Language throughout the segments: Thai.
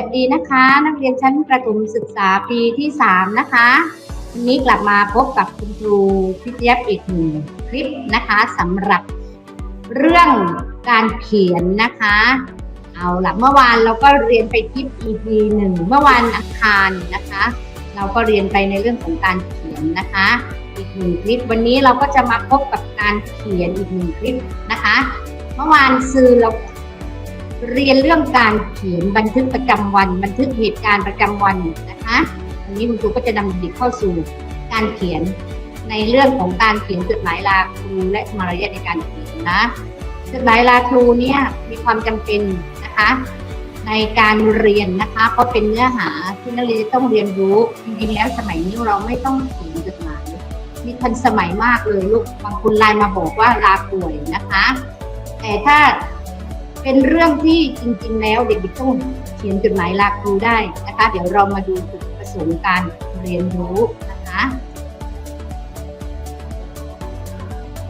วัสดีนะคะ นักเรียนชั้นประถมศึกษาปีที่ 3 นะคะวันนี้กลับมาพบกับคุณครูพิทยาอีกหนึ่งคลิปนะคะสำหรับเรื่องการเขียนนะคะ เอาละเมื่อวานเราก็เรียนไปคลิป EP หนึ่งเมื่อวานอังคารนะคะ เราก็เรียนไปในเรื่องของการเขียนนะคะ อีกหนึ่งคลิปวันนี้เราก็จะมาพบกับการเขียนอีกหนึ่งคลิปนะคะ เมื่อวานซื้อเรา เรียนเรื่องการเขียนบันทึกประจำวัน บันทึกเหตุการณ์ประจำวันนะคะวันนี้คุณครูก็จะนำเด็กเข้าสู่การเขียนในเรื่องของการเขียนจดหมายลาครูและมารยาทในการเขียนนะจดหมายลาครูเนี่ยมีความจำเป็นนะคะในการเรียนนะคะเพราะเป็นเนื้อหาที่นักเรียนต้องเรียนรู้จริงๆแล้วสมัยนี้เราไม่ต้องเขียนจดหมายมีทันสมัยมากเลยลูกบางคนไลน์มาบอกว่าลาป่วยนะคะ แต่ถ้า เป็นเรื่องที่จริงๆ แล้วเด็กๆต้องเขียนจดหมายลาครูได้นะคะ เดี๋ยวเรามาดูจุดประสงค์การเรียนรู้นะคะ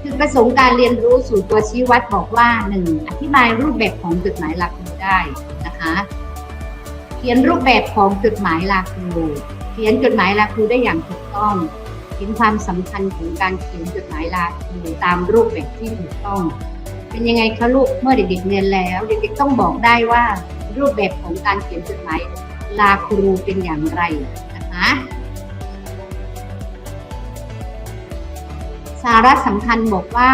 จุดประสงค์การเรียนรู้สู่ตัวชี้วัดบอกว่าหนึ่งอธิบายรูปแบบของจดหมายลาครูได้นะคะ เขียนรูปแบบของจดหมายลาครูเขียนจดหมายลาครูได้อย่างถูกต้องเห็นความสำคัญของการเขียนจดหมายลาครูตามรูปแบบที่ถูกต้อง เป็นยังไงคะลูกเมื่อเด็กๆเรียนแล้ว เด็กๆต้องบอกได้ว่ารูปแบบของการเขียนจดหมายลาครูเป็นอย่างไรนะคะสาระสำคัญบอกว่า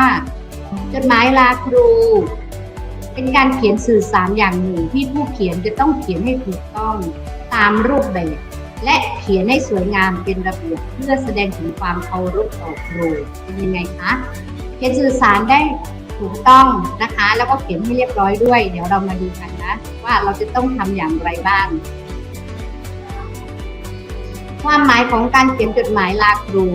จดหมายลาครู เป็นการเขียนสื่อสารอย่างหนึ่งที่ผู้เขียนจะต้องเขียนให้ถูกต้องตามรูปแบบ และเขียนให้สวยงามเป็นระเบียบเพื่อแสดงถึงความเคารพต่อครูเป็นยังไงคะเขียนสื่อสารได้ ถูกต้องนะคะ แล้วก็เขียนให้เรียบร้อยด้วย เดี๋ยวเรามาดูกันนะ ว่าเราจะต้องทำอย่างไรบ้าง ความหมายของการเขียนจดหมายลาครู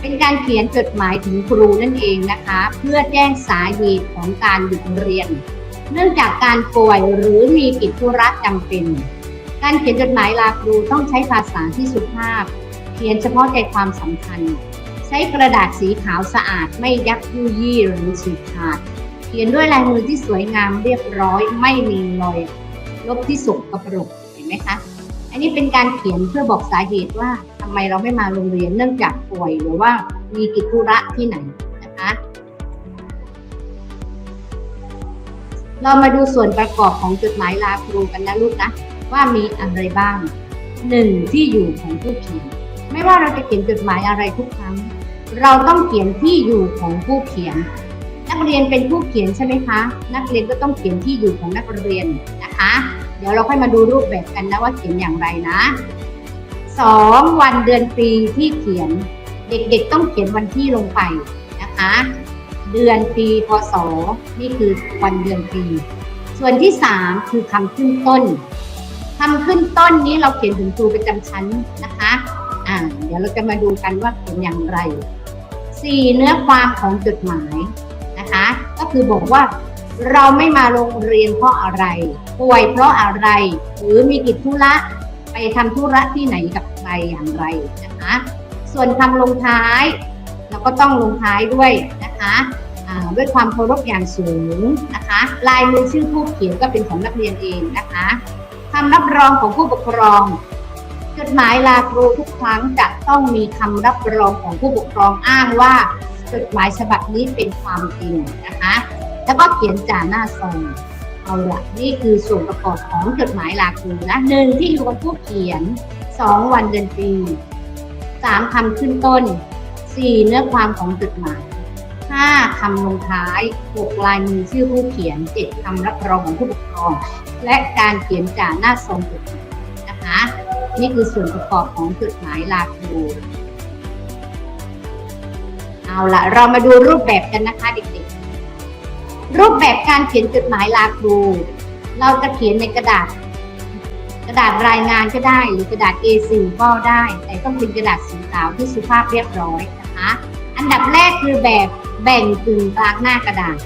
เป็นการเขียนจดหมายถึงครูนั่นเองนะคะ เพื่อแจ้งสาเหตุของการหยุดเรียน เนื่องจากการป่วยหรือมีกิจธุระจำเป็น การเขียนจดหมายลาครูต้องใช้ภาษาที่สุภาพ เขียนเฉพาะใจความสำคัญ ช้กระดาษสีขาวสะอาดไม่ยักยุยี่หรือฉีกขาด เขียนด้วยลายมือที่สวยงามเรียบร้อยไม่มีรอยลบที่สกกระปรกเห็นไหมคะ อันนี้เป็นการเขียนเพื่อบอกสาเหตุว่าทำไมเราไม่มาโรงเรียนเนื่องจากป่วยหรือว่ามีกิจธุระที่ไหนนะคะ เรามาดูส่วนประกอบของจดหมายลาครูกันนะลูกนะ ว่ามีอะไรบ้างหนึ่งที่อยู่ของผู้เขียนไม่ว่าเราจะเขียนจดหมายอะไรทุกครั้ง เราต้องเขียนที่อยู่ของผู้เขียน นักเรียนเป็นผู้เขียนใช่ไหมคะ นักเรียนก็ต้องเขียนที่อยู่ของนักเรียนนะคะ เดี๋ยวเราค่อยมาดูรูปแบบกันนะว่าเขียนอย่างไรนะสองวันเดือนปีที่เขียน เด็กๆต้องเขียนวันที่ลงไปนะคะ เดือนปีพศนี่คือวันเดือนปี ส่วนที่สามคือคำขึ้นต้นคำขึ้นต้นนี้เราเขียนถึงครูประจำชั้นนะคะ อ่า เดี๋ยวเราจะมาดูกันว่าเขียนอย่างไร สี่เนื้อความของจดหมายนะคะ ก็คือบอกว่าเราไม่มาโรงเรียนเพราะอะไร ป่วยเพราะอะไร หรือมีกิจธุระไปทำธุระที่ไหนกับใครอย่างไรนะคะ ส่วนคำลงท้าย เราก็ต้องลงท้ายด้วยนะคะด้วยความเคารพอย่างสูงนะคะ ลายมือชื่อผู้เขียนก็เป็นของนักเรียนเองนะคะคำรับรองของผู้ปกครอง จดหมายลาครูทุกครั้งจะต้องมีคำรับรองของผู้ปกครองอ้างว่าจดหมายฉบับนี้เป็นความจริงนะคะ แล้วก็เขียนจ่าหน้าซองเอาละนี่คือส่วนประกอบของจดหมายลาครูนะหนึ่งที่อยู่กับผู้เขียนสองวันเดือนปีสามคำขึ้นต้นสี่เนื้อความของจดหมายห้าคำลงท้ายหกลายมือชื่อผู้เขียนเจ็ดคำรับรองของผู้ปกครอง และการเขียนจ่าหน้าซองจดหมายนะคะ นี่คือส่วนประกอบของจดหมายลาครูเอาละเรามาดูรูปแบบกันนะคะเด็กๆ รูปแบบการเขียนจดหมายลาครู เราจะเขียนในกระดาษ กระดาษรายงานก็ได้หรือกระดาษ A4 ก็ได้ แต่ต้องเป็นกระดาษสีขาวที่สุภาพเรียบร้อยนะคะ อันดับแรกคือแบบแบ่งกึ่งกลางหน้ากระดาษ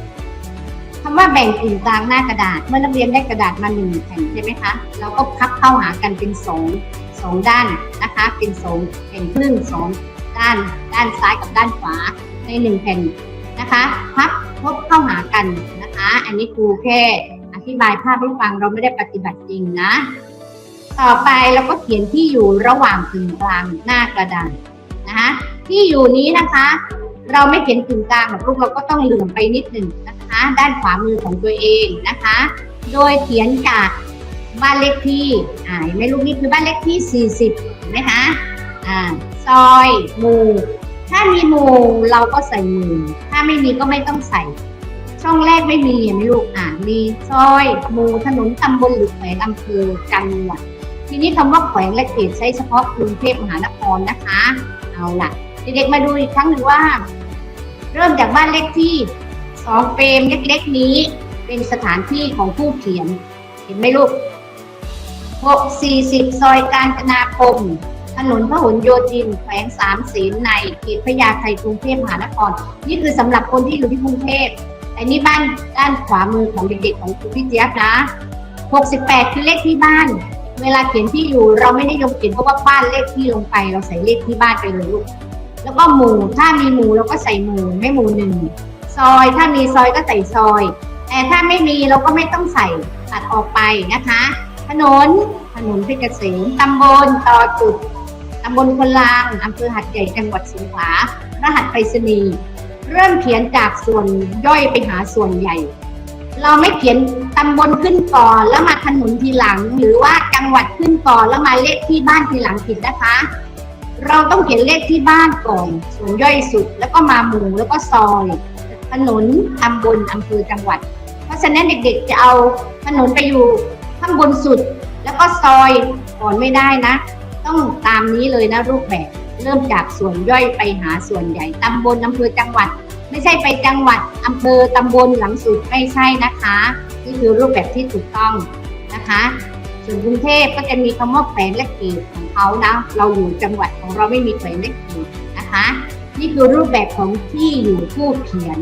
คำว่าแบ่งกึ่งกลางหน้ากระดาษ เมื่อนักเรียนได้กระดาษมาหนึ่งแผ่นใช่ไหมคะ เราก็พับเข้าหากันเป็นสองสองด้านนะคะ เป็นสองแผ่นครึ่งสองด้าน ด้านซ้ายกับด้านขวาในหนึ่งแผ่นนะคะ พับพบเข้าหากันนะคะ อันนี้ครูแค่อธิบายภาพให้ฟังเราไม่ได้ปฏิบัติจริงนะ ต่อไปเราก็เขียนที่อยู่ระหว่างกึ่งกลางหน้ากระดานนะคะที่อยู่นี้นะคะ เราไม่เขียนกึ่งกลางหรอกลูกเราก็ต้องเหลื่อมไปนิดหนึ่งนะคะ ด้านขวามือของตัวเองนะคะ โดยเขียนจากบ้านเลขที่อ่าไหมลูกนี่คือบ้านเลขที่ 40เห็นไหมคะอ่าซอยหมู่ถ้ามีหมู่เราก็ใส่หมู่ถ้าไม่มีก็ไม่ต้องใส่ ช่องแรกไม่มีเห็นไหมลูกอ่ามีซอยหมู่ถนนตำบลหรือแขวงอำเภอจังหวัดทีนี้คำว่าแขวงและเขตใช้เฉพาะกรุงเทพมหานครนะคะ เอาล่ะ เด็กๆมาดูอีกครั้งหนึ่งว่า เริ่มจากบ้านเลขที่ สองเฟรมเล็กๆนี้ เป็นสถานที่ของผู้เขียน เห็นไหมลูกหกสี่สิบซอยการจนาคม ถนนพหลโยธิน แขวงสามเสนในเขตพญาไทกรุงเทพมหานคร นี่คือสำหรับคนที่อยู่ที่กรุงเทพแต่นี่บ้านด้านขวามือของเด็กๆของคุณพี่เจี๊ยบนะ 68 คือเลขที่บ้าน เวลาเขียนที่อยู่เราไม่ได้ยมเขียนเพราะว่าบ้านเลขที่ลงไปเราใส่เลขที่บ้านไปเลยลูก แล้วก็หมู่ ถ้ามีหมู่เราก็ใส่หมู่ไม่หมู่หนึ่ง ซอย ถ้ามีซอยก็ใส่ซอย แต่ถ้าไม่มีเราก็ไม่ต้องใส่ตัดออกไปนะคะ ถนนถนนเพชรเกษมตำบลต่อจุดตำบลคนลางอำเภอหัดใหญ่จังหวัดสงขลารหัสไปรษณีย์เริ่มเขียนจากส่วนย่อยไปหาส่วนใหญ่ เราไม่เขียนตำบลขึ้นก่อนแล้วมาถนนทีหลัง หรือว่าจังหวัดขึ้นก่อนแล้วมาเลขที่บ้านทีหลังผิดนะคะ เราต้องเขียนเลขที่บ้านก่อน ส่วนย่อยสุดแล้วก็มาหมู่แล้วก็ซอย ถนนตำบลอำเภอจังหวัด เพราะฉะนั้นเด็กๆจะเอาถนนไปอยู่ข้างบนสุด แล้วก็ซอยก่อนไม่ได้นะ ต้องตามนี้เลยนะรูปแบบเริ่มจากส่วนย่อยไปหาส่วนใหญ่ตำบลอำเภอจังหวัด ไม่ใช่ไปจังหวัดอำเภอตำบลหลังสุดไม่ใช่นะคะนี่คือรูปแบบที่ถูกต้องนะคะ ส่วนกรุงเทพก็จะมีคำว่าแขวงและเขตของเขานะเราอยู่จังหวัดของเราไม่มีแขวงและเขตนะคะ นี่คือรูปแบบของที่อยู่ผู้เขียน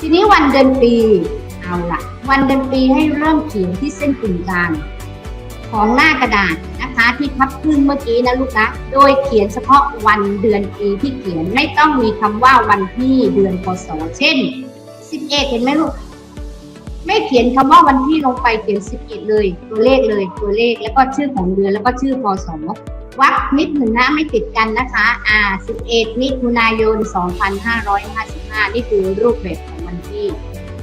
ทีนี้วันเดือนปีเอาละวันเดือนปีให้เริ่มเขียนที่เส้นกึ่งกลางของหน้ากระดาษนะคะที่พับขึ้นเมื่อกี้นะลูกนะ โดยเขียนเฉพาะวันเดือนปีที่เขียนไม่ต้องมีคำว่าวันที่เดือนพศเช่น 11 เห็นไหมลูก ไม่เขียนคำว่าวันที่ลงไปเขียน 11 เลย ตัวเลขเลยตัวเลขแล้วก็ชื่อของเดือนแล้วก็ชื่อพศ วักนิดหนึ่งนะไม่ติดกันนะคะ อ่า 11 มิถุนายน 2555 นี่คือรูปแบบของวันที่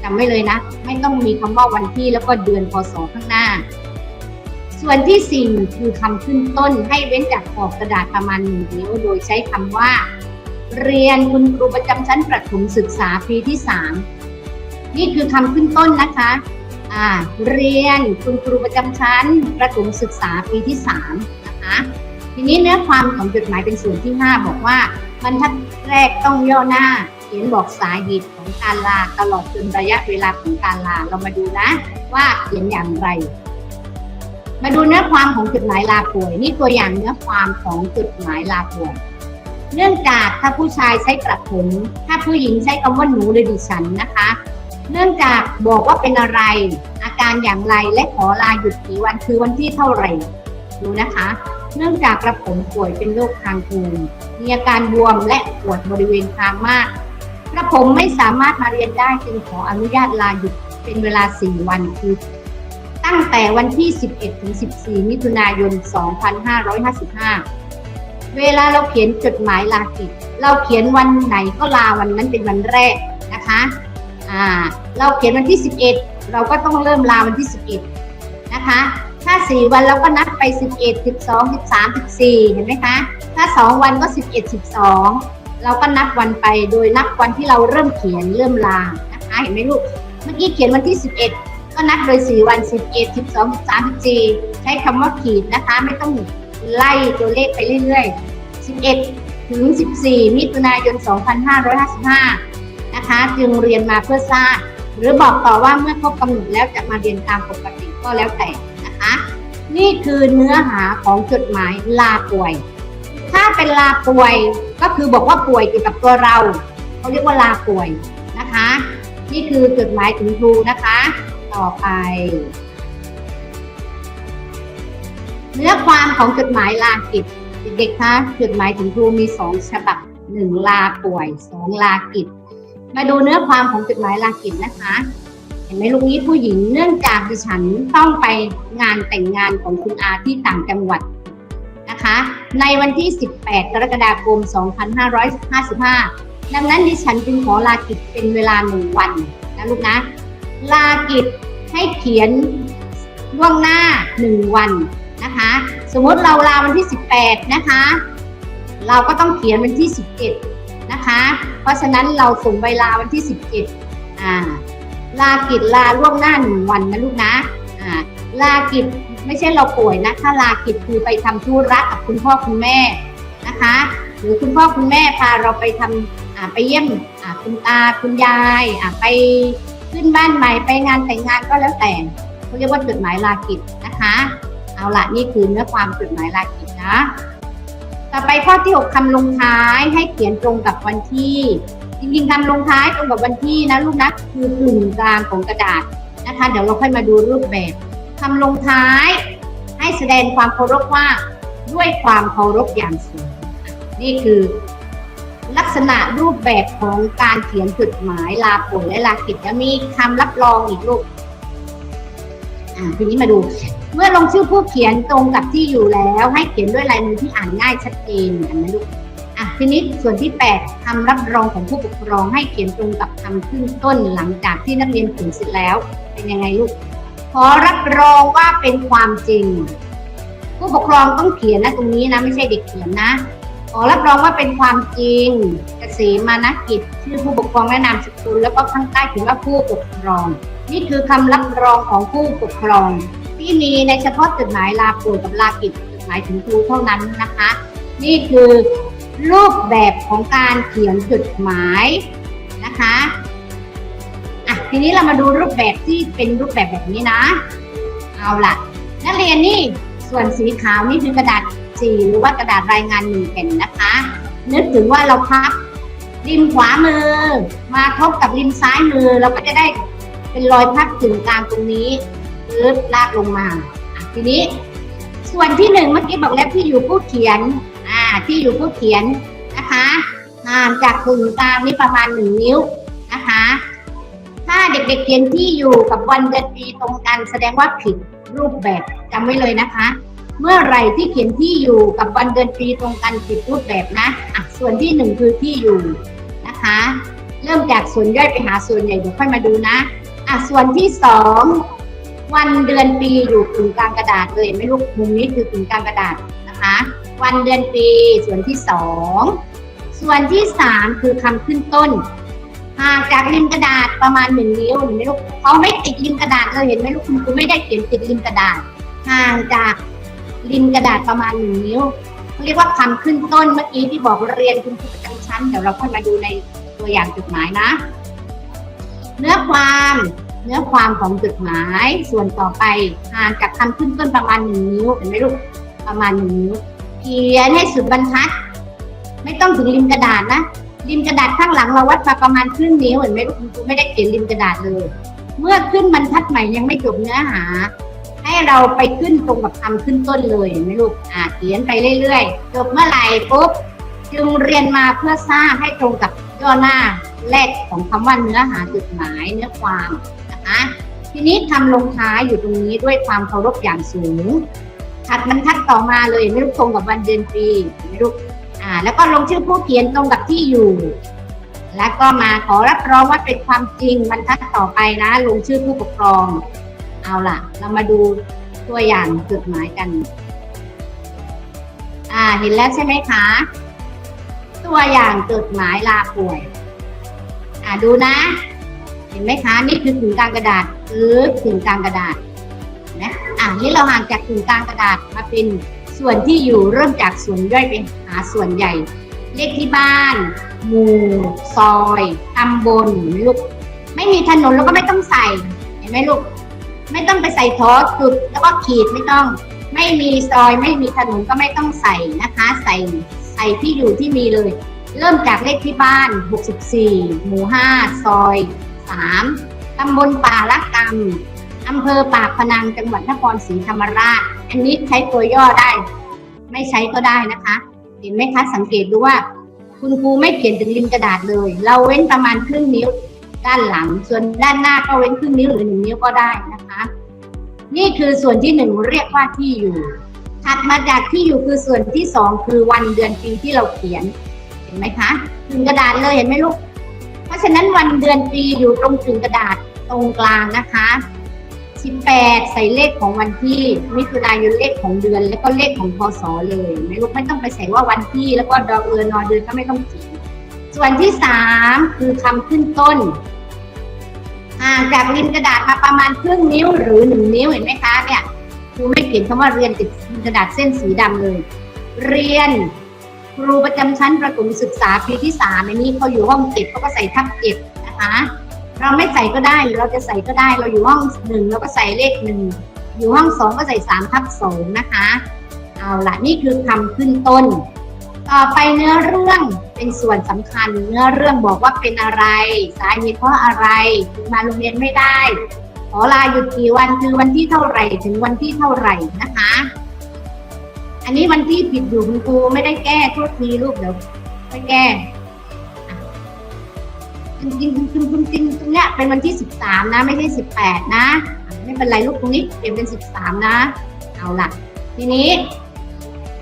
จำไว้เลยนะ ไม่ต้องมีคำว่าวันที่แล้วก็เดือนพศข้างหน้า ส่วนที่สี่คือคำขึ้นต้นให้เว้นจากขอบกระดาษประมาณหนึ่งนิ้ว โดยใช้คำว่า เรียนคุณครูประจำชั้นประถมศึกษาปีที่สามนี่คือคำขึ้นต้นนะคะอ่าเรียนคุณครูประจำชั้นประถมศึกษาปีที่สามนะคะ ทีนี้เนื้อความของจดหมายเป็นส่วนที่ห้าบอกว่าบรรทัดแรกต้องย่อหน้า เขียนบอกสาเหตุของการลาตลอดจนระยะเวลาของการลาเรามาดูนะ ว่าเขียนอย่างไร มาดูเนื้อความของจดหมายลาป่วย นี่ตัวอย่างเนื้อความของจดหมายลาป่วย เนื่องจากถ้าผู้ชายใช้ประถมถ้าผู้หญิงใช้คำว่าหนูหรือดิฉันนะคะ เนื่องจากบอกว่าเป็นอะไร อาการอย่างไรและขอลาหยุดกี่วันคือวันที่เท่าไหร่ดูนะคะ เนื่องจากกระผมป่วยเป็นโรคคางทูมมีอาการบวมและปวดบริเวณคางมาก กระผมไม่สามารถมาเรียนได้จึงขออนุญาตลาหยุดเป็นเวลา 4 วันคือตั้งแต่วันที่ 11 ถึง 14 มิถุนายน 2555 เวลาเราเขียนจดหมายลากิจ เราเขียนวันไหนก็ลาวันนั้นเป็นวันแรกนะคะอ่าเราเขียนวันที่ 11 เราก็ต้องเริ่มลาวันที่ 11 นะคะ ถ้า 4 วันเราก็นับไป 11 12 13 14 เห็นไหมคะ ถ้า 2 วันก็ 11 12 เราก็นับวันไปโดยนับวันที่เราเริ่มเขียนเริ่มลางนะคะ เห็นไหมลูก เมื่อกี้เขียนวันที่ 11 ก็นับโดย 4 วัน 11 12 13 14 ใช้คำว่าขีดนะคะ ไม่ต้องไล่ตัวเลขไปเรื่อยๆ 11 ถึง 14 มิถุนายน 2555 นะคะ จึงเรียนมาเพื่อทราบหรือบอกต่อว่าเมื่อครบกำหนดแล้วจะมาเรียนตามปกติก็แล้วแต่ นะคะ นี่คือเนื้อหาของจดหมายลาป่วย ถ้าเป็นลาป่วยก็คือบอกว่าป่วยเกี่ยวกับตัวเราเขาเรียกว่าลาป่วยนะคะ นี่คือจดหมายถึงครูนะคะ ต่อไป เนื้อความของจดหมายลากิจเด็กๆคะจดหมายถึงครูมีสองฉบับหนึ่งลาป่วยสองลากิจ มาดูเนื้อความของจดหมายลากิจนะคะ ไหมลูกนี้ผู้หญิงเนื่องจากดิฉันต้องไปงานแต่งงานของคุณอาที่ต่างจังหวัดนะคะ ในวันที่ 18 กรกฎาคม 2555 ดังนั้นดิฉันจึงขอลากิจเป็นเวลาหนึ่งวันนะลูกนะ ลากิจให้เขียนล่วงหน้าหนึ่งวันนะคะ สมมติเราลาวันที่ 18 นะคะ เราก็ต้องเขียนวันที่ 17 นะคะ เพราะฉะนั้นเราส่งใบลาวันที่ 17 อ่า ลากิจลาล่วงหน้าหนึ่งวันนะลูกนะอ่าลากิจไม่ใช่เราป่วยนะถ้าลากิจคือไปทำธุระกับคุณพ่อคุณแม่นะคะ หรือคุณพ่อคุณแม่พาเราไปทำอ่าไปเยี่ยมอ่าคุณตาคุณยายอ่าไปขึ้นบ้านใหม่ไปงานแต่งงานก็แล้วแต่เขาเรียกว่าจดหมายลากิจนะคะ เอาละนี่คือเนื้อความจดหมายลากิจนะ ต่อไปข้อที่ 6คำลงท้ายให้เขียนตรงกับวันที่ จริงๆคำลงท้ายตรงกับวันที่นะลูกนะคือกึ่งกลางของกระดาษนะคะ เดี๋ยวเราค่อยมาดูรูปแบบคำลงท้ายให้แสดงความเคารพว่าด้วยความเคารพอย่างสูง นี่คือลักษณะรูปแบบของการเขียนจดหมายลาป่วยและลากิจแล้วมีคำรับรองอีกลูกอ่าทีนี้มาดู เมื่อลงชื่อผู้เขียนตรงกับที่อยู่แล้ว ให้เขียนด้วยลายมือที่อ่านง่ายชัดเจนอันนั้นลูก ทีนี้ส่วนที่ 8คำรับรองของผู้ปกครองให้เขียนตรงกับคำขึ้นต้นหลังจากที่นักเรียนเขียนเสร็จแล้ว เป็นยังไงลูก ขอรับรองว่าเป็นความจริง ผู้ปกครองต้องเขียนนะตรงนี้นะไม่ใช่เด็กเขียนนะ ขอรับรองว่าเป็นความจริงเกษมมานะกิจชื่อผู้ปกครองและนามสกุลแล้วก็ข้างใต้เขียนว่าผู้ปกครอง นี่คือคำรับรองของผู้ปกครอง ที่มีในเฉพาะจดหมายลาป่วยกับลากิจจดหมายถึงครูเท่านั้นนะคะ นี่คือ รูปแบบของการเขียนจดหมายนะคะอะทีนี้เรามาดูรูปแบบที่เป็นรูปแบบแบบนี้นะ เอาล่ะ นักเรียนนี่ส่วนสีขาวนี่คือกระดาษสีหรือว่ากระดาษรายงานหนึ่งแผ่นนะคะ นึกถึงว่าเราพับริมขวามือ มาทบกับริมซ้ายมือเราก็จะได้เป็นรอยพับถึงกลางตรงนี้ปึ๊บลากลงมา ทีนี้ ส่วนที่หนึ่งเมื่อกี้บอกแล้วที่อยู่ผู้เขียน ที่อยู่ผู้เขียนนะคะห่างจากกึ่งกลางนี่ประมาณหนึ่งนิ้วนะคะ ถ้าเด็กๆเขียนที่อยู่กับวันเดือนปีตรงกันแสดงว่าผิดรูปแบบจำไว้เลยนะคะ เมื่อไรที่เขียนที่อยู่กับวันเดือนปีตรงกันผิดรูปแบบนะอะส่วนที่หนึ่งคือที่อยู่นะคะ เริ่มจากส่วนย่อยไปหาส่วนใหญ่เดี๋ยวค่อยมาดูนะอะส่วนที่สองวันเดือนปีอยู่กึ่งกลางกระดาษเลยไม่รู้มุมนี้คือกึ่งกลางกระดาษนะคะ วันเดือนปี ส่วนที่สอง ส่วนที่สามคือคำขึ้นต้นห่างจากริมกระดาษประมาณหนึ่งนิ้วเห็นไหมลูกเขาไม่ติดริมกระดาษเลยเห็นไหมลูกคุณครูไม่ได้เขียนติดริมกระดาษห่างจากริมกระดาษประมาณหนึ่งนิ้วเขาเรียกว่าคำขึ้นต้นเมื่อกี้ที่บอกเรียนคุณครูประจำชั้นเดี๋ยวเราค่อยมาดูในตัวอย่างจดหมายนะ เนื้อความเนื้อความของจดหมายส่วนต่อไปห่างจากคำขึ้นต้นประมาณหนึ่งนิ้วเห็นไหมลูกประมาณหนึ่งนิ้ว เขียนให้สุดบรรทัด ไม่ต้องถึงริมกระดาษนะริมกระดาษข้างหลังเราวัดมาประมาณครึ่งนิ้วเห็นไหมลูกคุณครูไม่ได้เขียนริมกระดาษเลย เมื่อขึ้นบรรทัดใหม่ยังไม่จบเนื้อหา ให้เราไปขึ้นตรงกับคำขึ้นต้นเลยเห็นไหมลูกอ่าเขียนไปเรื่อยๆ จบเมื่อไหร่ปุ๊บจึงเรียนมาเพื่อสร้างให้ตรงกับย่อหน้าแรกของคำว่าเนื้อหาจดหมายเนื้อความนะคะทีนี้คำลงท้ายอยู่ตรงนี้ด้วยความเคารพอย่างสูง ถัดบรรทัดต่อมาเลยไม่รู้ตรงกับวันเดือนปีไม่รู้อ่า แล้วก็ลงชื่อผู้เขียนตรงกับที่อยู่ แล้วก็มาขอรับรองว่าเป็นความจริงบรรทัดต่อไปนะ ลงชื่อผู้ปกครอง เอาล่ะ เรามาดูตัวอย่างจดหมายกัน อ่า เห็นแล้วใช่ไหมคะ ตัวอย่างจดหมายลาป่วย อ่าดูนะ เห็นไหมคะ นี่คือถึงกลางกระดาษหรือถึงกลางกระดาษ อะนี่เราห่างจากถึงกลางกระดาษมาเป็นส่วนที่อยู่เริ่มจากส่วนย่อยไปหาส่วนใหญ่ เลขที่บ้านหมู่ซอยตำบลลูก ไม่มีถนนแล้วก็ไม่ต้องใส่ เห็นไหมลูก ไม่ต้องไปใส่ทอจุดแล้วก็ขีดไม่ต้อง ไม่มีซอย ไม่มีถนนก็ไม่ต้องใส่นะคะ ใส่ใส่ที่อยู่ที่มีเลย เริ่มจากเลขที่บ้าน 64 หมู่ 5 ซอย 3ตำบลป่าละกำ อำเภอปากพนังจังหวัดนครศรีธรรมราช อันนี้ใช้ตัวย่อได้ ไม่ใช้ก็ได้นะคะ เห็นไหมคะ สังเกตดูว่า คุณครูไม่เขียนถึงริมกระดาษเลย เราเว้นประมาณครึ่งนิ้วด้านหลัง ส่วนด้านหน้าก็เว้นครึ่งนิ้วหรือหนึ่งนิ้วก็ได้นะคะ นี่คือส่วนที่หนึ่งเรียกว่าที่อยู่ ถัดมาจากที่อยู่คือส่วนที่สองคือวันเดือนปีที่เราเขียน เห็นไหมคะถึงกระดาษเลยเห็นไหมลูก เพราะฉะนั้นวันเดือนปีอยู่ตรงถึงกระดาษตรงกลางนะคะ 18 ใส่เลขของวันที่มิถุนายนเลขของเดือน แล้วก็เลขของพศเลยไม่ลูกไม่ต้องไปใส่ว่าวันที่ แล้วก็ดอเอือนอเดือนก็ไม่ต้องเขียนส่วนที่สามคือคำขึ้นต้นห่างจากริมกระดาษมาประมาณครึ่งนิ้วหรือหนึ่งนิ้วเห็นไหมคะเนี่ยครูไม่เขียนคำว่าเรียนติดกระดาษเส้นสีดำเลย เรียนครูประจำชั้นประถมศึกษาปีที่สามในนี้เขาอยู่ห้องเจ็ดเขาก็ใส่ทับเจ็ดนะคะ เราไม่ใส่ก็ได้หรือเราจะใส่ก็ได้ เราอยู่ห้องหนึ่งเราก็ใส่เลขหนึ่งอยู่ห้องสองก็ใส่สามทับสองนะคะ เอาละนี่คือคำขึ้นต้น ต่อไปเนื้อเรื่องเป็นส่วนสำคัญ เนื้อเรื่องบอกว่าเป็นอะไร สาเหตุเพราะอะไรถึงมาโรงเรียนไม่ได้ ขอลาหยุดกี่วันคือวันที่เท่าไหร่ถึงวันที่เท่าไหร่นะคะ อันนี้วันที่ผิดอยู่คุณครูไม่ได้แก้โทษทีลูกเดี๋ยวไปแก้ จริงจริงจริงจริงจริงตรงเนี้ยเป็นวันที่สิบสามนะ ไม่ใช่สิบแปดนะ ไม่เป็นไรลูกตรงนี้เปลี่ยนเป็นสิบสามนะ เอาล่ะ ทีนี้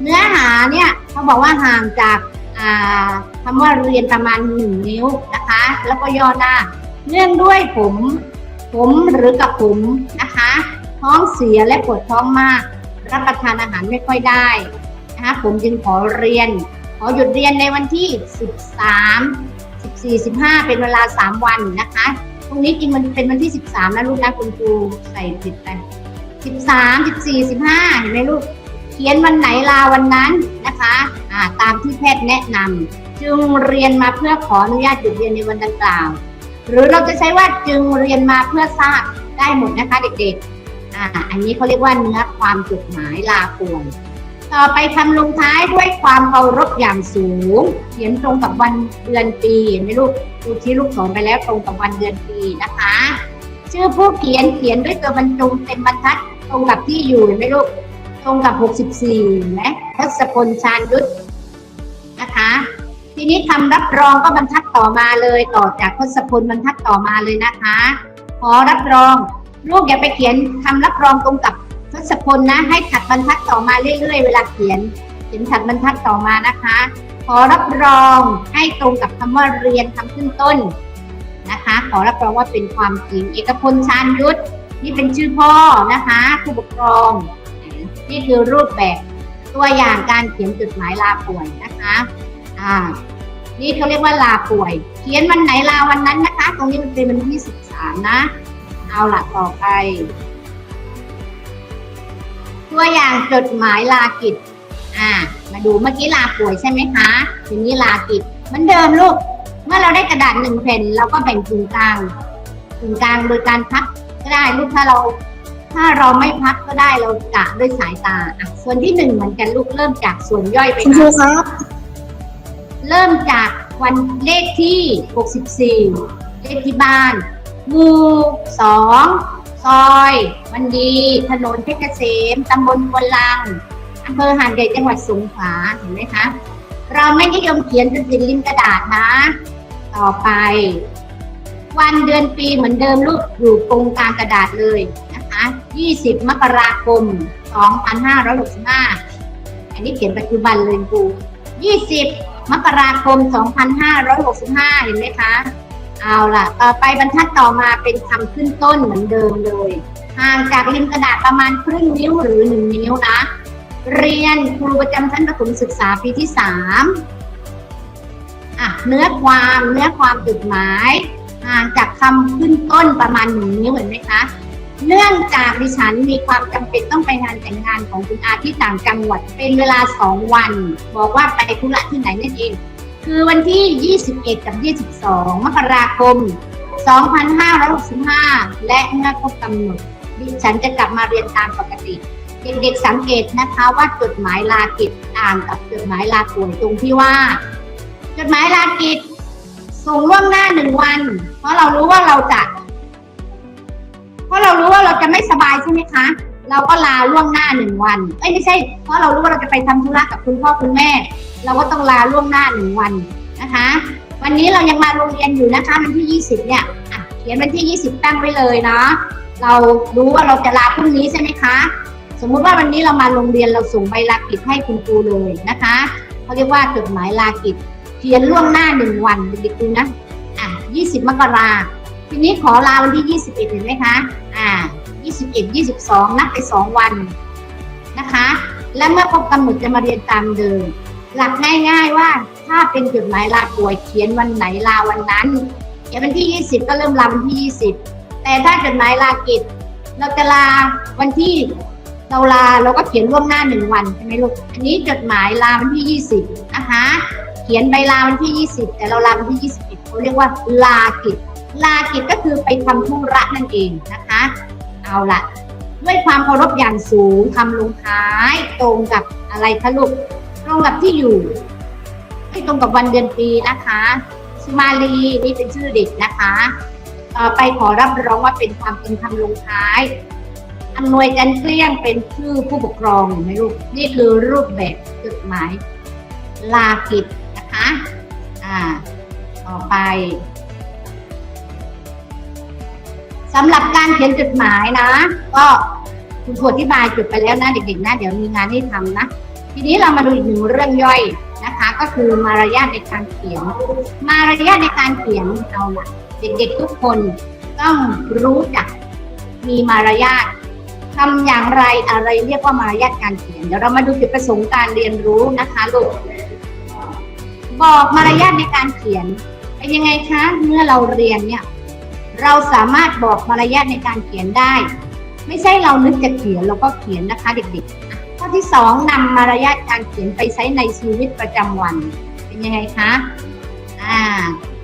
เนื้อหาเนี่ยเขาบอกว่าห่างจากอ่าคำว่าเรียนประมาณหนึ่งนิ้วนะคะ แล้วก็ย่อหน้า เนื่องด้วยผม ผมหรือกับผมนะคะ ท้องเสียและปวดท้องมาก รับประทานอาหารไม่ค่อยได้นะคะผมจึงขอเรียน ขอหยุดเรียนในวันที่ 13 14 15เป็นเวลา 3 วันนะคะ ตรงนี้จริงมันเป็นวันที่ 13 นะลูกนะคุณครูใส่ผิดไป 13 14 15 เห็นไหมลูก เขียนวันไหนลาวันนั้นนะคะอ่าตามที่แพทย์แนะนำจึงเรียนมาเพื่อขออนุญาตหยุดเรียนในวันดังกล่าว หรือเราจะใช้ว่าจึงเรียนมาเพื่อทราบได้หมดนะคะเด็กๆอ่าอันนี้เขาเรียกว่าเนื้อความจดหมายลาป่วย ต่อไปคำลงท้ายด้วยความเคารพอย่างสูง เขียนตรงกับวันเดือนปีเห็นไหมลูกครูชี้ลูกศรไปแล้วตรงกับวันเดือนปีนะคะ ชื่อผู้เขียนเขียนด้วยตัวบรรจงเต็มบรรทัด ตรงกับที่อยู่เห็นไหมลูกตรงกับ 64เห็นไหมทศพลชาญยุทธนะคะ ทีนี้คำรับรองก็บรรทัดต่อมาเลยต่อจากทศพลบรรทัดต่อมาเลยนะคะ ขอรับรองลูกอย่าไปเขียนคำรับรองตรงกับ ทศพลนะให้ถัดบรรทัดต่อมาเรื่อยๆ เวลาเขียนเขียนถัดบรรทัดต่อมานะคะ ขอรับรองให้ตรงกับคำว่าเรียนคำขึ้นต้นนะคะ ขอรับรองว่าเป็นความจริง เอกพลชาญยุทธนี่เป็นชื่อพ่อนะคะผู้ปกครอง นี่คือรูปแบบตัวอย่างการเขียนจดหมายลาป่วยนะคะอ่านี่เขาเรียกว่าลาป่วย เขียนวันไหนลาวันนั้นนะคะ ตรงนี้มันเป็นวันที่สิบสามนะ เอาละต่อไป ตัวอย่างจดหมายลากิจ อ่า มาดูเมื่อกี้ลาป่วยใช่ไหมคะทีนี้ลากิจเหมือนเดิมลูก เมื่อเราได้กระดาษหนึ่งแผ่นเราก็แบ่งกึ่งกลางกึ่งกลางโดยการพับก็ได้ลูกถ้าเรา ถ้าเราไม่พับก็ได้เรากะด้วยสายตาอะส่วนที่หนึ่งเหมือนกันลูกเริ่มจากส่วนย่อยไปคุณครูค่ะครับ เริ่มจากวันเลขที่ 64 เลขที่บ้านหมู่สอง ซอยวันดี ถนนเพชรเกษมตำบลวนลังอำเภอหาดใหญ่จังหวัดสงขลาเห็นไหมคะ เราไม่นิยมเขียนจนติดริมกระดาษนะ ต่อไป วันเดือนปีเหมือนเดิมลูกอยู่ตรงกลางกระดาษเลยนะคะ 20 มกราคม 2565 อันนี้เขียนปัจจุบันเลยครู20 มกราคม 2565 เห็นไหมคะ เอาล่ะ ต่อไปบรรทัดต่อมาเป็นคำขึ้นต้นเหมือนเดิมเลย ห่างจากริมกระดาษประมาณครึ่งนิ้วหรือหนึ่งนิ้วนะ เรียนครูประจำชั้นประถมศึกษาปีที่สามอะเนื้อความเนื้อความจดหมายห่างจากคำขึ้นต้นประมาณหนึ่งนิ้วเห็นไหมคะ เนื่องจากดิฉันมีความจำเป็นต้องไปงานแต่งงานของคุณอาที่ต่างจังหวัดเป็นเวลาสองวัน บอกว่าไปธุระที่ไหนนั่นเอง คือวันที่ 21 กับ 22 มกราคม 2565 และเมื่อครบกำหนดดิฉันจะกลับมาเรียนตามปกติ เด็กๆสังเกตนะคะว่าจดหมายลากิจต่างกับจดหมายลาป่วยตรงที่ว่า จดหมายลากิจส่งล่วงหน้าหนึ่งวัน เพราะเรารู้ว่าเราจะ เพราะเรารู้ว่าเราจะไม่สบายใช่ไหมคะ เราก็ลาล่วงหน้าหนึ่งวัน เอ้ยไม่ใช่ เพราะเรารู้ว่าเราจะไปทำธุระกับคุณพ่อคุณแม่ เราก็ต้องลาล่วงหน้าหนึ่งวันนะคะ วันนี้เรายังมาโรงเรียนอยู่นะคะวันที่ 20 เนี่ยเขียนวันที่ 20 ตั้งไว้เลยเนาะเรารู้ว่าเราจะลาพรุ่งนี้ใช่ไหมคะ สมมุติว่าวันนี้เรามาโรงเรียนเราส่งใบลากิจให้คุณครูเลยนะคะเขาเรียกว่าจดหมายลากิจเขียนล่วงหน้าหนึ่งวันเด็กๆดูนะอะ20 มกราทีนี้ขอลาวันที่ 21 เห็นไหมคะอ่า21 22 นับไป 2 วันนะคะ และเมื่อครบกำหนดจะมาเรียนตามเดิม หลักง่าย ๆว่าถ้าเป็นจดหมายลาป่วยเขียนวันไหนลาวันนั้นเขียนวันที่ 20 ก็เริ่มลาวันที่ 20 แต่ถ้าจดหมายลากิจเราจะลาวันที่เราลาเราก็เขียนล่วงหน้าหนึ่งวันใช่ไหมลูกอันนี้จดหมายลาวันที่ 20 นะคะเขียนใบลาวันที่ 20 แต่เราลาวันที่ 21เขาเรียกว่าลากิจ ลากิจก็คือไปทำธุระนั่นเองนะคะ เอาละด้วยความเคารพอย่างสูงคำลงท้ายตรงกับอะไรคะลูก รงกับที่อยู่ไม่ตรงกับวันเดือนปีนะคะสุมาลีนี่เป็นชื่อเด็กนะคะต่อไปขอรับรองว่าเป็นความเป็นคำลงท้ายอำนวยจันเกลี้ยงเป็นชื่อผู้ปกครองเห็นไหมลูกนี่คือรูปแบบจดหมายลากิจนะคะอ่าต่อไปสำหรับการเขียนจดหมายนะ ก็คุณครูอธิบายจุดไปแล้วนะเด็กๆนะเดี๋ยวมีงานให้ทำนะ ทีนี้เรามาดูอีกหนึ่งเรื่องย่อยนะคะ ก็คือมารยาทในการเขียน มารยาทในการเขียนเอาละเด็กๆทุกคนต้องรู้จักมีมารยาททำอย่างไรอะไรเรียกว่ามารยาทการเขียน เดี๋ยวเรามาดูจุดประสงค์การเรียนรู้นะคะลูกบอกมารยาทในการเขียนเป็นยังไงคะเมื่อเราเรียนเนี่ยเราสามารถบอกมารยาทในการเขียนได้ ไม่ใช่เรานึกจะเขียนเราก็เขียนนะคะ เด็กๆ ข้อที่สองนำมารยาทการเขียนไปใช้ในชีวิตประจำวัน เป็นยังไงคะอ่า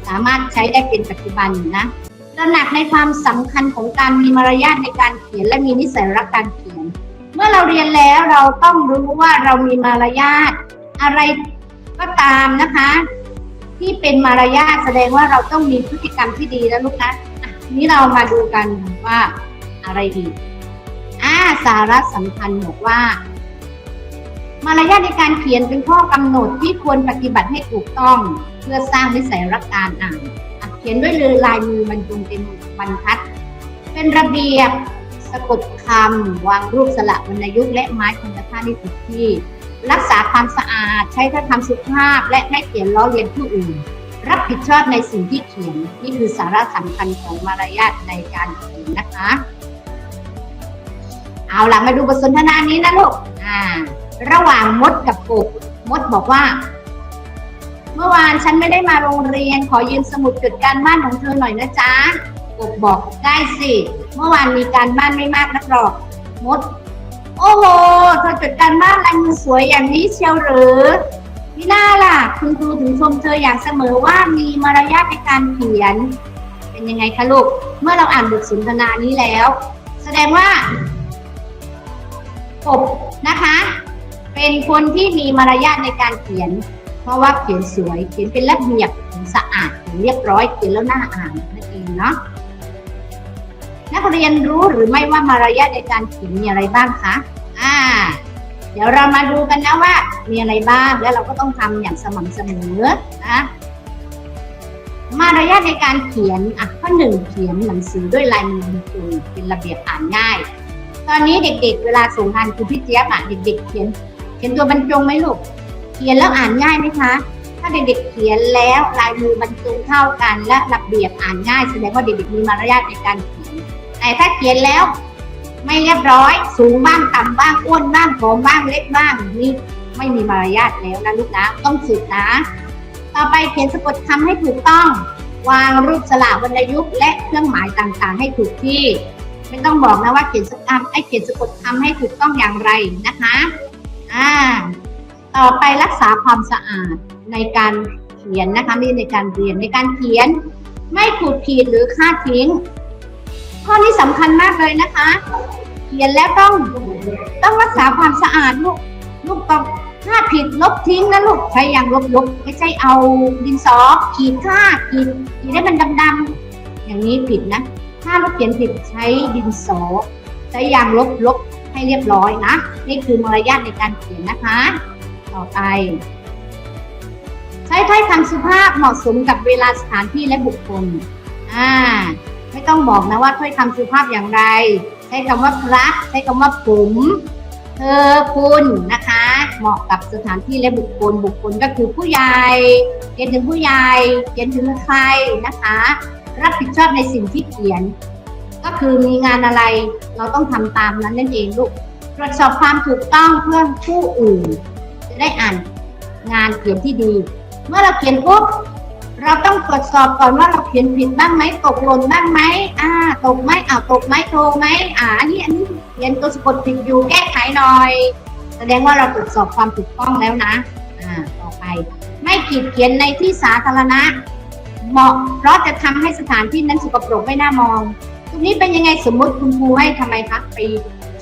สามารถใช้ได้เป็นปัจจุบันนะตระหนักในความสำคัญของการมีมารยาทในการเขียนและมีนิสัยรักการเขียน เมื่อเราเรียนแล้วเราต้องรู้ว่าเรามีมารยาทอะไรก็ตามนะคะ ที่เป็นมารยาทแสดงว่าเราต้องมีพฤติกรรมที่ดีนะลูกนะทีนี้เรามาดูกันว่าอะไรอีกอ่าสาระสำคัญบอกว่า มารยาทในการเขียนเป็นข้อกำหนดที่ควรปฏิบัติให้ถูกต้อง เพื่อสร้างนิสัยรักการอ่านเขียนด้วยเลยลายมือบรรจงเต็มบรรทัด เป็นระเบียบสะกดคำวางรูปสระวรรณยุกต์และไม้คงกระท่าที่ถูกที่ รักษาความสะอาดใช้ถ้อยคำสุภาพ และไม่เขียนล้อเลียนผู้อื่น รับผิดชอบในสิ่งที่เขียนนี่คือสาระสำคัญของมารยาทในการเขียนนะคะ เอาล่ะมาดูบทสนทนานี้นะลูกอ่า ระหว่างมดกับกบมดบอกว่า เมื่อวานฉันไม่ได้มาโรงเรียน ขอยืมสมุดจดการบ้านของเธอหน่อยนะจ๊ะกบบอกได้สิ เมื่อวานมีการบ้านไม่มากนักหรอกมด โอ้โหเธอจดการบ้านลายมือสวยอย่างนี้เชียวหรือมิน่าล่ะ คุณครูถึงชมเธออย่างเสมอว่ามีมารยาทในการเขียน เป็นยังไงคะลูก เมื่อเราอ่านบทสนทนานี้แล้ว แสดงว่า กบนะคะ เป็นคนที่มีมารยาทในการเขียน เพราะว่าเขียนสวย เขียนเป็นระเบียบสะอาดเรียบร้อย เขียนแล้วน่าอ่านนั่นเองเนาะนักเรียนรู้หรือไม่ว่ามารยาทในการเขียนมีอะไรบ้างคะอ่า เดี๋ยวเรามาดูกันนะว่า มีอะไรบ้างแล้วเราก็ต้องทำอย่างสม่ำเสมอนะมารยาทในการเขียนอะข้อหนึ่งเขียนหนังสือด้วยลายมือบรรจงเป็นระเบียบอ่านง่าย ตอนนี้เด็กๆ เวลาส่งงานครูพี่เจี๊ยบอะเด็กๆเขียน เขียนตัวบรรจงไหมลูก เขียนแล้วอ่านง่ายไหมคะ ถ้าเด็กๆเขียนแล้วลายมือบรรจงเท่ากัน และระเบียบอ่านง่ายแสดงว่าเด็กๆมีมารยาทในการเขียนแต่ถ้าเขียนแล้วไม่เรียบร้อย สูงบ้างต่ำบ้างอ้วนบ้างผอมบ้างเล็กบ้างนี่ไม่มีมารยาทแล้วนะลูกนะต้องฝึกนะ ต่อไปเขียนสะกดคำให้ถูกต้อง วางรูปสระวรรณยุกต์และเครื่องหมายต่างๆ ให้ถูกที่ ไม่ต้องบอกนะว่าเขียนสะกดไอ้เขียนสะกดคำให้ถูกต้องอย่างไรนะคะ อ่า ต่อไปรักษาความสะอาดในการเขียนนะคะนี่ในการเรียนในการเขียน ไม่ขูดขีดหรือฆ่าทิ้ง ข้อนี้สำคัญมากเลยนะคะ เขียนแล้วต้องต้องรักษาความสะอาดลูกลูกต้องถ้าผิดลบทิ้งนะลูกใช้ยางลบลบไม่ใช่เอาดินสอขีดค่าขีดขีดให้มันดำๆอย่างนี้ผิดนะ ถ้าลูกเขียนผิดใช้ดินสอใช้ยางลบลบ ให้เรียบร้อยนะ นี่คือมารยาทในการเขียนนะคะ ต่อไป ใช้ถ้อยคำสุภาพเหมาะสมกับเวลาสถานที่และบุคคลอ่าไม่ต้องบอกนะว่าถ้อยคำสุภาพอย่างไร ใช้คำว่าครับใช้คำว่าผมเธอคุณนะคะ เหมาะกับสถานที่และบุคคลบุคคลก็คือผู้ใหญ่เขียนถึงผู้ใหญ่เขียนถึงใครนะคะ รับผิดชอบในสิ่งที่เขียน ก็คือมีงานอะไรเราต้องทำตามนั้นนั่นเองลูกตรวจสอบความถูกต้องเพื่อผู้อื่น จะได้อ่านงานเขียนที่ดี เมื่อเราเขียนปุ๊บเราต้องตรวจสอบก่อนว่าเราเขียนผิดบ้างไหมตกหล่นบ้างไหมอ่า ตกไหมอ้าตกไหมโทรไหมอ่าอันนี้อันนี้เขียนตัวสะกดผิดอยู่แก้ไขหน่อย แสดงว่าเราตรวจสอบความถูกต้องแล้วนะอ่าต่อไป ไม่ขีดเขียนในที่สาธารณะ เหมาะเพราะจะทำให้สถานที่นั้นสกปรกไม่น่ามอง ตรงนี้เป็นยังไงสมมติคุณครูให้ทำไมคะไป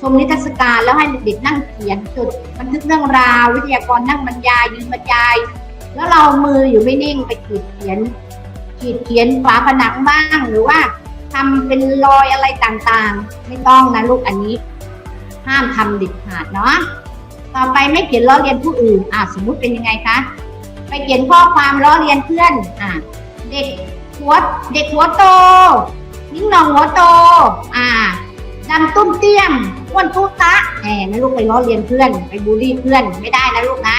ชมนิทรรศการแล้วให้เด็กๆนั่งเขียนจดบันทึกเรื่องราว วิทยากรนั่งบรรยายยืนบรรยาย แล้วเรามืออยู่ไม่นิ่งไปขีดเขียน ขีดเขียนฝาผนังบ้างหรือว่าทำเป็นรอยอะไรต่างๆ ไม่ต้องนะลูกอันนี้ ห้ามทำเด็ดขาดเนาะต่อไปไม่เขียนล้อเลียนผู้อื่นอ่าสมมุติเป็นยังไงคะไปเขียนข้อความล้อเลียนเพื่อนอ่าเด็กหัวเด็กหัวโต นิ้งหนองหัวโต อ่าดำตุ้มเตี้ยมอ้วนตู้ตะแหมนะลูกไปล้อเลียนเพื่อน ไปบูลลี่เพื่อนไม่ได้นะลูกนะ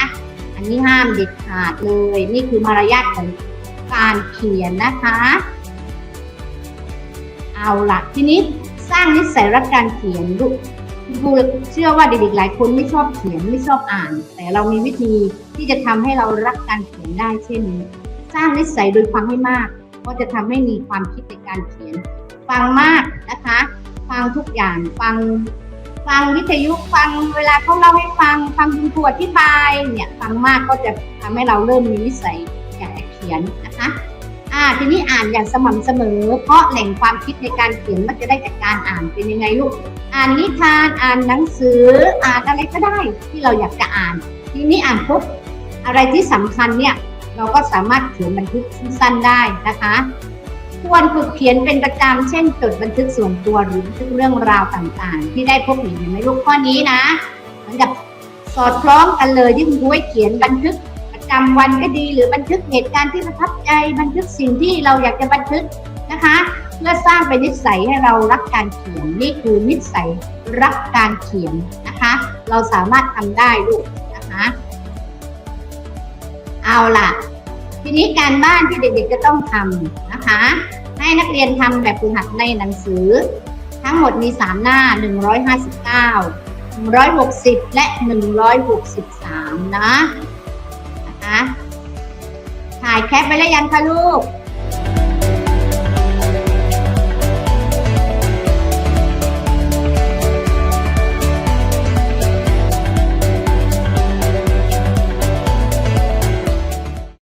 อันนี้ห้ามเด็ดขาดเลย นี่คือมารยาทของการเขียนนะคะ เอาละทีนี้สร้างนิสัยรักการเขียนลูกครูเชื่อว่าเด็กๆหลายคนไม่ชอบเขียนไม่ชอบอ่าน แต่เรามีวิธีที่จะทำให้เรารักการเขียนได้เช่นนี้ สร้างนิสัยโดยฟังให้มาก ก็จะทำให้มีความคิดในการเขียน ฟังมากนะคะ ฟังทุกอย่างฟัง ฟังวิทยุฟังเวลาเขาเล่าให้ฟัง ฟังคุณครูอธิบายเนี่ยฟังมากก็จะทำให้เราเริ่มมีนิสัยอยากจะเขียนนะคะอ่าทีนี้อ่านอย่างสม่ำเสมอ เพราะแหล่งความคิดในการเขียนมันจะได้จากการอ่านเป็นยังไงลูก อ่านนิทานอ่านหนังสืออ่านอะไรก็ได้ที่เราอยากจะอ่าน ทีนี้อ่านปุ๊บอะไรที่สำคัญเนี่ยเราก็สามารถเขียนบันทึกสั้นๆได้นะคะ ควรฝึกเขียนเป็นประจำเช่นจดบันทึกส่วนตัวหรือบันทึกเรื่องราวต่างๆ ที่ได้พบเห็นเห็นไหมลูกข้อนี้นะเหมือนกับสอดคล้องกันเลยที่คุณครูให้เขียนบันทึกประจำวันก็ดี หรือบันทึกเหตุการณ์ที่ประทับใจบันทึกสิ่งที่เราอยากจะบันทึกนะคะ เพื่อสร้างเป็นนิสัยให้เรารักการเขียนนี่คือนิสัยรักการเขียนนะคะ เราสามารถทำได้ลูกนะคะ เอาล่ะ ทีนี้การบ้านที่เด็กๆจะต้องทำนะคะ ให้นักเรียนทำแบบฝึกหัดในหนังสือ ทั้งหมดมี 3 หน้า 159 160 และ 163 นะนะคะถ่ายแคปไปแล้วยังคะลูก